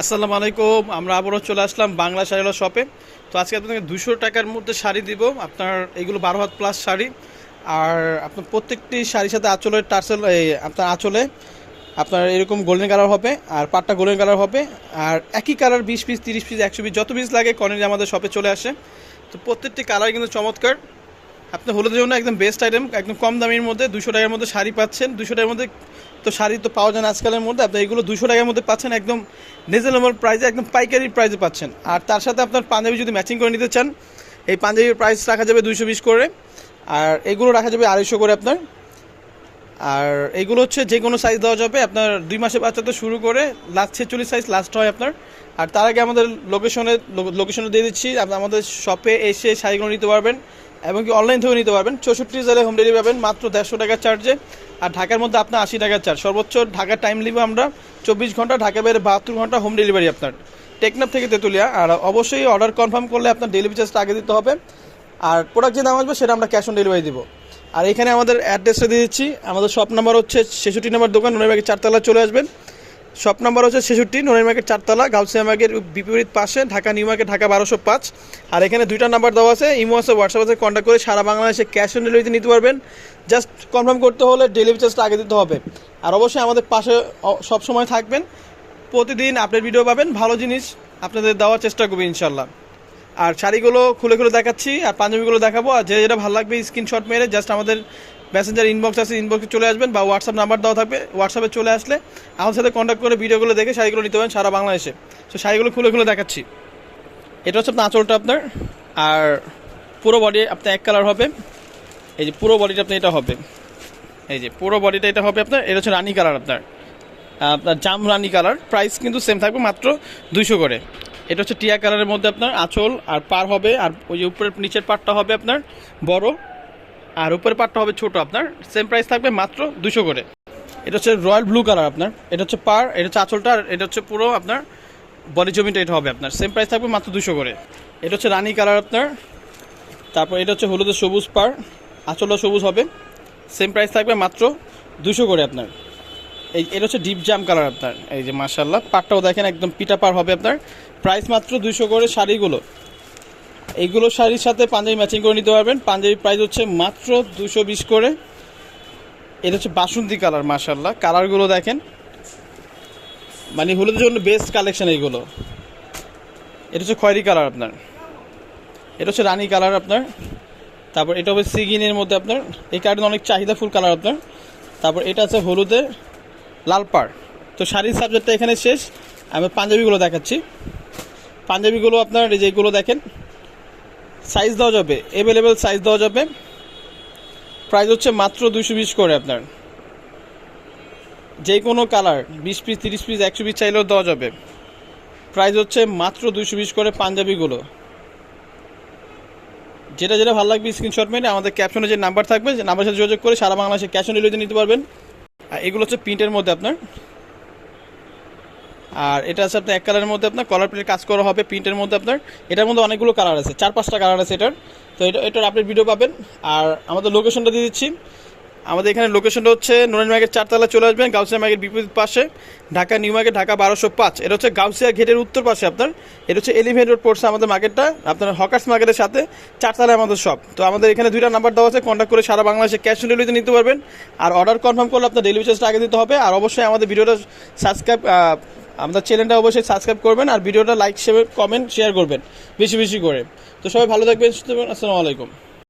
আসসালামু আলাইকুম, আমরা আবারও চলে আসলাম বাংলা শাড়িওয়ালা শপে। তো আজকে আপনাকে দুশো টাকার মধ্যে শাড়ি দিব, আপনার এগুলো বারো হাত প্লাস শাড়ি। আর আপনার প্রত্যেকটি শাড়ির সাথে আঁচলের টার্সেল আপনার আঁচলে আপনার এরকম গোল্ডেন কালার হবে, আর পাটটা গোল্ডেন কালার হবে। আর একই কালার বিশ পিস তিরিশ পিস একশো পিস যত পিস লাগে কর্নেলি আমাদের শপে চলে আসে। তো প্রত্যেকটি কালার কিন্তু চমৎকার। আপনি হলুদের জন্য একদম বেস্ট আইটেম একদম কম দামের মধ্যে দুশো টাকার মধ্যে শাড়ি পাচ্ছেন। দুশো টাকার মধ্যে তো শাড়ি তো পাওয়া যায় আজকালের মধ্যে। আপনি এগুলো দুশো টাকার মধ্যে পাচ্ছেন, একদম রিজনেবল প্রাইসে একদম পাইকারি প্রাইসে পাচ্ছেন। আর তার সাথে আপনার পাঞ্জাবি যদি ম্যাচিং করে নিতে চান, এই পাঞ্জাবির প্রাইস রাখা যাবে দুইশো বিশ করে। আর এগুলো রাখা যাবে আড়াইশো করে আপনার। আর এগুলো হচ্ছে যে কোনো সাইজ দেওয়া যাবে। আপনার দুই মাসের বাচ্চা তো শুরু করে লাস্ট ছেচল্লিশ সাইজ লাস্ট হয় আপনার। আর তার আগে আমাদের লোকেশনে লোকেশনে দিয়ে দিচ্ছি। আপনি আমাদের শপে এসে শাড়িগুলো নিতে পারবেন। এবং কি অনলাইন থেকেও নিতে পারবেন। চৌষট্টি জেলায় হোম ডেলিভারি পাবেন, মাত্র দেড়শো টাকার চার্জে আর ঢাকার মধ্যে আপনার আশি টাকার চার্জ সর্বোচ্চ ঢাকার টাইম নিব আমরা চব্বিশ ঘণ্টা ঢাকা বাইরে বাহাত্তর ঘণ্টা হোম ডেলিভারি আপনার। টেকনাফ থেকে তেঁতুলিয়া। আর অবশ্যই অর্ডার কনফার্ম করলে আপনার ডেলিভারি চার্জটা আগে দিতে হবে। আর প্রোডাক্ট যে দাম আসবে সেটা আমরা ক্যাশ অন ডেলিভারি দিব। আর এখানে আমাদের অ্যাড্রেসটা দিয়ে দিচ্ছি। আমাদের শপ নাম্বার হচ্ছে ছেষট্টি নাম্বার দোকান, নৈবাগের চারতলা চলে আসবেন। শপ নাম্বার হচ্ছে ছেষট্টি, ননির মার্কেট চারতলা, গাউসিয়া মার্কেট বিপরীত পাশে, ঢাকা, নিউ মার্কেট, ঢাকা, বারোশো পাঁচ। আর এখানে দুইটা নাম্বার দেওয়া আছে, ইমো আছে, হোয়াটসঅ্যাপ আছে কন্ট্যাক্ট করে সারা বাংলাদেশে ক্যাশ অন ডেলিভারিতে নিতে পারবেন। জাস্ট কনফার্ম করতে হলে ডেলিভারি চার্জটা আগে দিতে হবে। আর অবশ্যই আমাদের পাশে সব সময় থাকবেন। প্রতিদিন আপনার ভিডিও পাবেন, ভালো জিনিস আপনাদের দেওয়ার চেষ্টা করব ইনশাল্লাহ। আর শাড়িগুলো খুলে খুলে দেখাচ্ছি, আর পাঞ্জাবিগুলো দেখাবো, আর যে যেটা ভালো লাগবে স্ক্রিনশট মেরে জাস্ট আমাদের মেসেঞ্জার ইনবক্স আছে ইনবক্সে চলে আসবেন বা হোয়াটসঅ্যাপ নাম্বার দেওয়া থাকবে। হোয়াটসঅ্যাপে চলে আসলে আমার সাথে কন্ট্যাক্ট করে ভিডিওগুলো দেখে শাড়িগুলো নিতে পারেন সারা বাংলাদেশে। তো শাড়িগুলো খুলে খুলে দেখাচ্ছি। এটা হচ্ছে আপনার আঁচলটা আপনার। আর পুরো বডি আপনার এক কালার হবে। এই যে পুরো বডিটা আপনার এটা হবে। এই যে পুরো বডিটা এটা হবে আপনার। এটা হচ্ছে রানি কালার আপনার। আপনার জাম রানি কালার প্রাইস কিন্তু সেম থাকবে মাত্র দুইশো করে। এটা হচ্ছে টিয়া কালারের মধ্যে আপনার আঁচল। আর পার হবে, আর ওই যে উপরের নিচের পাটটা হবে আপনার বড়। আর উপরের পাটটা হবে ছোট আপনার। সেম প্রাইস থাকবে মাত্র দুশো করে। এটা হচ্ছে রয়্যাল ব্লু কালার আপনার। এটা হচ্ছে পার, এটা হচ্ছে আঁচলটা আর এটা হচ্ছে পুরো আপনার বডি জমিটা এটা হবে আপনার। সেম প্রাইস থাকবে মাত্র দুশো করে। এটা হচ্ছে রানি কালার আপনার। তারপর এটা হচ্ছে হলুদের সবুজ পার। আঁচলটা সবুজ হবে। সেম প্রাইস থাকবে মাত্র দুশো করে আপনার। এই, এটা হচ্ছে ডিপ জাম কালার আপনার। এই যে মার্শাল্লাহ পাটটাও দেখেন একদম পিটা পার হবে আপনার। প্রাইস মাত্র দুশো করে শাড়িগুলো। এইগুলো শাড়ির সাথে পাঞ্জাবি ম্যাচিং করে নিতে পারবেন। পাঞ্জাবি প্রাইস হচ্ছে মাত্র দুশো বিশ করে। এটা হচ্ছে বাসন্তী কালার মার্শাল্লাহ কালারগুলো দেখেন। মানে হলুদের জন্য বেস্ট কালেকশন এইগুলো। এটা হচ্ছে খয়েরি কালার আপনার। এটা হচ্ছে রানি কালার আপনার। তারপর এটা হবে সিগিনের মধ্যে আপনার। এই কার্টুন অনেক চাহিদা ফুল কালার আপনার। তারপর এটা আছে হলুদের লাল পাড় তো শাড়ির সাবজেক্টটা এখানে শেষ। আমি পাঞ্জাবিগুলো দেখাচ্ছি। পাঞ্জাবিগুলো আপনার যেগুলো দেখেন। সাইজ দেওয়া যাবে অ্যাভেলেবেল সাইজ দেওয়া যাবে। প্রাইস হচ্ছে মাত্র দুশো বিশ করে আপনার। যে কোনো কালার বিশ পিস তিরিশ পিস একশো পিস চাইলেও দেওয়া যাবে। প্রাইস হচ্ছে মাত্র দুশো বিশ করে পাঞ্জাবিগুলো। যেটা যেটা ভালো লাগবে স্ক্রিনশট মেরে আমাদের ক্যাপশনে যে নাম্বার থাকবে, যে নাম্বার সাথে যোগাযোগ করে সারা বাংলাদেশে ক্যাশ অন ডেলিভারি নিতে পারবেন। আর এগুলো হচ্ছে প্রিন্টের মধ্যে আপনার। আর এটা আছে আপনার এক কালারের মধ্যে আপনার কলার প্রিন্টের কাজ করা হবে প্রিন্টের মধ্যে আপনার। এটার মধ্যে অনেকগুলো কালার আছে, চার পাঁচটা কালার আছে এটার। তো এটা, এটার আপডেট ভিডিও পাবেন। আর আমাদের লোকেশনটা দিয়ে দিচ্ছি। আমাদের এখানে লোকেশনটা হচ্ছে নোরেন মার্কেট চারতলা চলে আসবেন, গাউসিয়া মার্কেট বিপরীত পাশে, ঢাকা, নিউ মার্কেট, ঢাকা বারোশো পাঁচ। এটা হচ্ছে গাউসিয়া গেটের উত্তর পাশে আপনার। এটা হচ্ছে এলিভেন রোড পড়ছে আমাদের মার্কেটটা, আপনার হকার্স মার্কেটের সাথে চারতলায় আমাদের শপ তো আমাদের এখানে দুইটা নাম্বার দেওয়া আছে কন্ট্যাক্ট করে সারা বাংলাদেশে ক্যাশ অন ডেলিভারিতে নিতে পারবেন। আর অর্ডার কনফার্ম করলে আপনার ডেলিভারি চার্জটা আগে দিতে হবে। আর অবশ্যই আমাদের ভিডিওটা সাবস্ক্রাইব আমাদের চ্যানেলটা অবশ্যই সাবস্ক্রাইব করবেন আর ভিডিওটা লাইক শেয়ার কমেন্ট শেয়ার করবেন। বেশি বেশি করে। তো সবাই ভালো থাকবেন, সুস্থ থাকবেন। আসসালামু আলাইকুম।